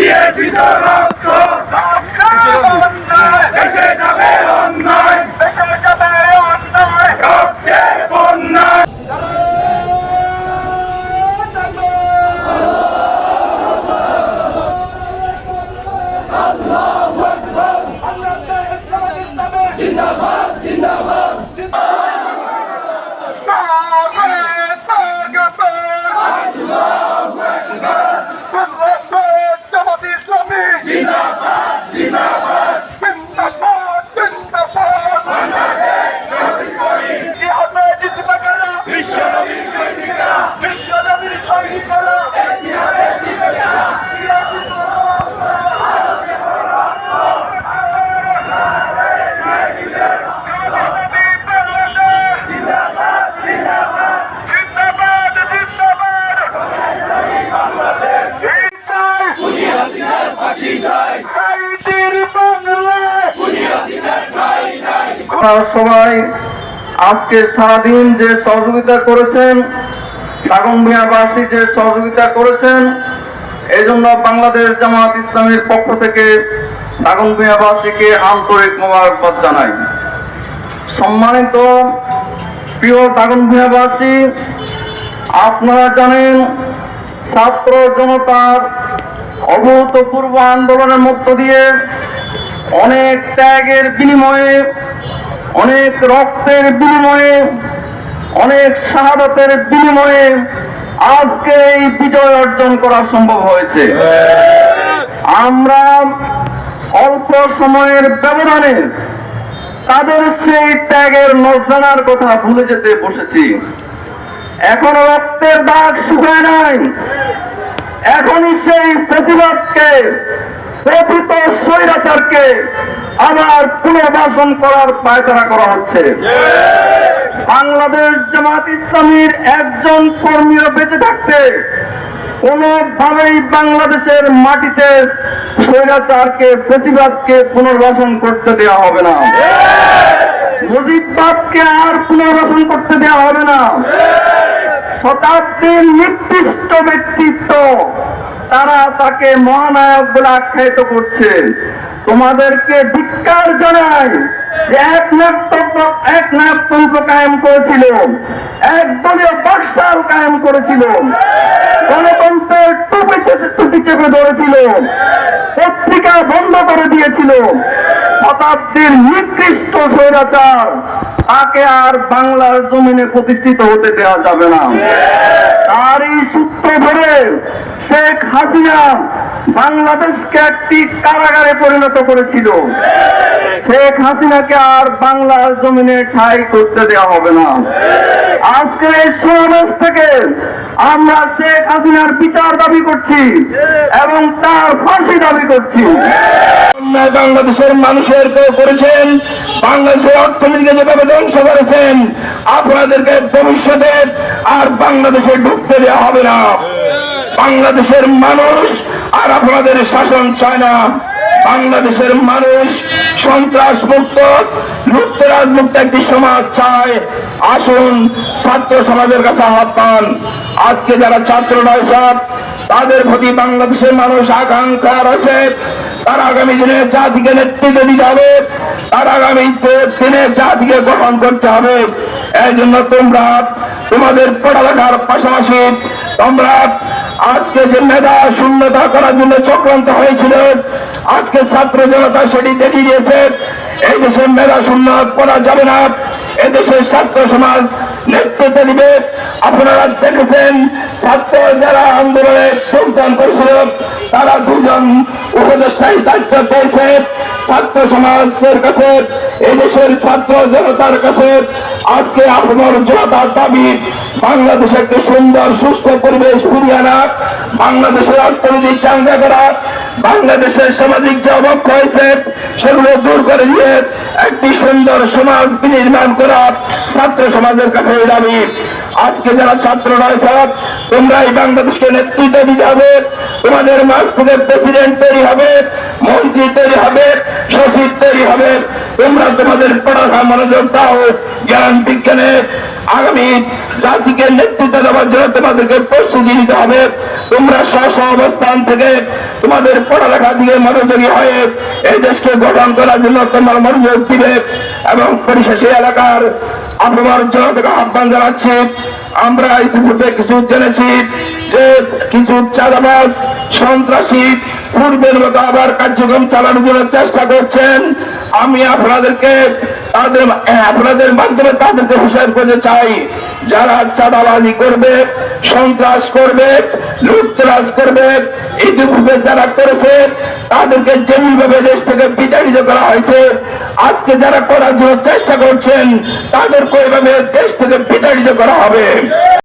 দিয়েছি তো রক্ত। দেশে যাবে অন্যায় রক্তের বন্যায় জামাত ইসলামী জিন্দাবাদ জিন্দাবাদ জিন্দাবাদ জিহাদে জিতবে কারা বিশ্বনবীর সৈনিকরা বিশ্বনবীর সৈনিকরা জিহাদে জিতবে কারা জিন্দাবাদ জিন্দাবাদ ফাঁসি চাই হাইতির বাংলায় আপনারা সবাই আজকে সারাদিন যে সহযোগিতা করেছেন দাগনভূঞাবাসী যে সহযোগিতা করেছেন এই জন্য বাংলাদেশ জামাত ইসলামের পক্ষ থেকে দাগনভূঞাবাসীকে আন্তরিক মোবারকবাদ জানাই। সম্মানিত প্রিয় দাগনভূঞাবাসী আপনারা জানেন, ছাত্র জনতার অভূতপূর্ব আন্দোলনের মধ্য দিয়ে অনেক ত্যাগের বিনিময়ে অনেক রক্তের বিনিময়ে, অনেক শাহাদতের বিনিময়ে আজকে এই বিজয় অর্জন করা সম্ভব হয়েছে। আমরা অল্প সময়ের ব্যবধানে তাদের সেই ত্যাগের নজরানার কথা ভুলে যেতে বসেছি। এখন রক্তের দাগ শুকায় নাই। এখনই সেই প্রতিবাদকে প্রকৃত স্বৈরাচারকে আবার পুনর্বাসন করার পায়তারা করা হচ্ছে। বাংলাদেশ জামাত ইসলামীর একজন কর্মীও বেঁচে থাকতে কোনোভাবেই বাংলাদেশের মাটিতে স্বৈরাচারকে, প্রতিবাদকে পুনর্বাসন করতে দেওয়া হবে না। মুজিববাদকে আর পুনর্বাসন করতে দেওয়া হবে না। শতাব্দীর নির্দিষ্ট ব্যক্তিত্ব তারা তাকে মহানায়ক বলে আখ্যায়িত করছে তোমাদেরকে ধিক্কার জানাই এক কায়েম করেছিল এক দলীয় কায়েম করেছিল গণতন্ত্রের টুপি টুপি চেপে ধরেছিল পত্রিকা বন্ধ করে দিয়েছিল শতাব্দীর নিকৃষ্ট স্বৈরাচার তাকে আর বাংলার জমিনে প্রতিষ্ঠিত হতে দেওয়া যাবে না। তারই সূত্র ধরে শেখ হাসিনা বাংলাদেশকে একটি কারাগারে পরিণত করেছিল। শেখ হাসিনাকে আর বাংলার জমিনে ঠাই করতে দেওয়া হবে না। আজকের এই সমাবেশ থেকে আমরা শেখ হাসিনার বিচার দাবি করছি এবং তার ফাঁসি দাবি করছি। বাংলাদেশের মানুষের করেছেন, বাংলাদেশের অর্থনীতিকে যেভাবে ধ্বংস করেছেন, আপনাদেরকে ভবিষ্যতে আর বাংলাদেশে ঢুকতে দেওয়া হবে না। বাংলাদেশের মানুষ আর আপনাদের শাসন চায় না। বাংলাদেশের মানুষ সন্ত্রাস মুক্ত লুপ্তরাজ মুক্ত একটি সমাজ চায়। আসুন ছাত্র সমাজের কাছে আহ্বান আজকে যারা ছাত্র নয় সব তাদের প্রতি বাংলাদেশের মানুষ আকাঙ্ক্ষা রয়েছে। তার আগামী দিনে জাতিকে নেতৃত্ব দিতে হবে। তার আগামী দিনে জাতিকে গ্রহণ করতে হবে। এই জন্য তোমরা তোমাদের পড়ালেখার পাশাপাশি তোমরা আজকে যে মেধা শূন্যতা করার জন্য চক্রান্ত হয়েছিল, আজকে ছাত্র জনতা সেটি দেখিয়ে দিয়েছে, এই দেশে মেধা শূন্য করা যাবে না এদেশের ছাত্র সমাজ নেতৃত্ব দিবে। আপনারা দেখেছেন, ছাত্র যারা আন্দোলনে যোগদান করেছিল, তারা দায়িত্ব পেয়েছে ছাত্র সমাজের কাছে এই দেশের ছাত্র জনতার কাছে। আজকে আপনার জনতার দাবি একটি সুন্দর, সুস্থ পরিবেশ বাংলাদেশের অর্থনীতি চাঙ্গা করা বাংলাদেশের সামাজিক যে হয়েছে সেগুলো দূর করে দিয়ে একটি সুন্দর সমাজ বিনির্মাণ করা ছাত্র সমাজের কাছে দাবি। আজকে যারা ছাত্র রয়েছে তোমরা এই বাংলাদেশকে নেতৃত্ব দিতে হবে। তোমাদের মাঝ থেকে প্রেসিডেন্ট তৈরি হবে, মন্ত্রী তৈরি হবে, সচিব তৈরি হবে। তোমরা তোমাদের পড়াশোনা মনোযোগ দাও, জ্ঞান বিজ্ঞানে আগামী জাতিকে নেতৃত্ব দেওয়ার জন্য তোমাদেরকে প্রস্তুতি নিতে হবে। তোমরা স্ব অবস্থান থেকে তোমাদের পড়ালেখা দিকে মনোযোগী হয়ে এই দেশকে গঠন করার জন্য তোমার মনোযোগ দিবে এবং পরিশেষে এলাকার আপনার জনতাকে আহ্বান জানাচ্ছি। আমরা ইতিপূর্বে কিছু জেনেছি যে কিছু চাঁদাবাজ, সন্ত্রাসী পূর্বের মতো আবার কার্যক্রম চালানোর জন্য চেষ্টা করছেন। আমি আপনাদেরকে তাদের, আপনাদের মাধ্যমে তাদেরকে হুঁশিয়ার করতে চাই। যারা চাঁদাবাজি করবে, সন্ত্রাস করবে, লুটতরাজ করবে, ইতিপূর্বে যারা করেছে, তাদেরকে যেভাবে দেশ থেকে বিতাড়িত করা হয়েছে, আজকে যারা করার জন্য চেষ্টা করছেন তাদেরকে এভাবে দেশ থেকে বিতাড়িত করা হবে।